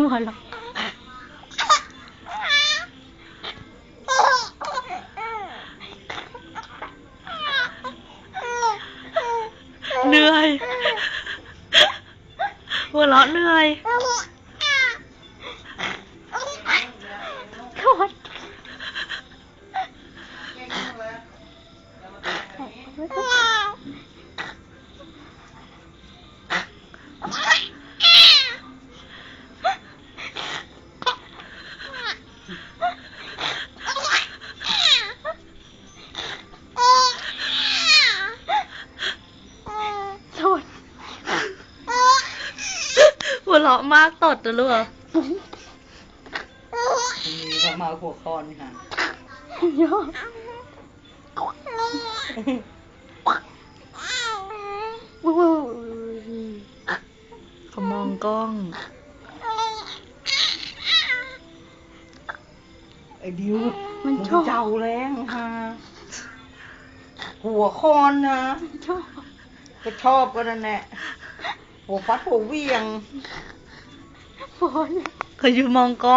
หัวเราะเหนื่อยหัวเราะเหนื่อย เราะมากตดนะลูกมีประมาหัวคอนค่ะโยเขามองกล้อง ไอ้ดิวมันงชอบเจ้าแรงค่ะ หัวคอนนะชอบก็ชอบก็นั่นแหละ หัวฟัดหัวเหวียง ฝน เขาอยู่มองกล้อง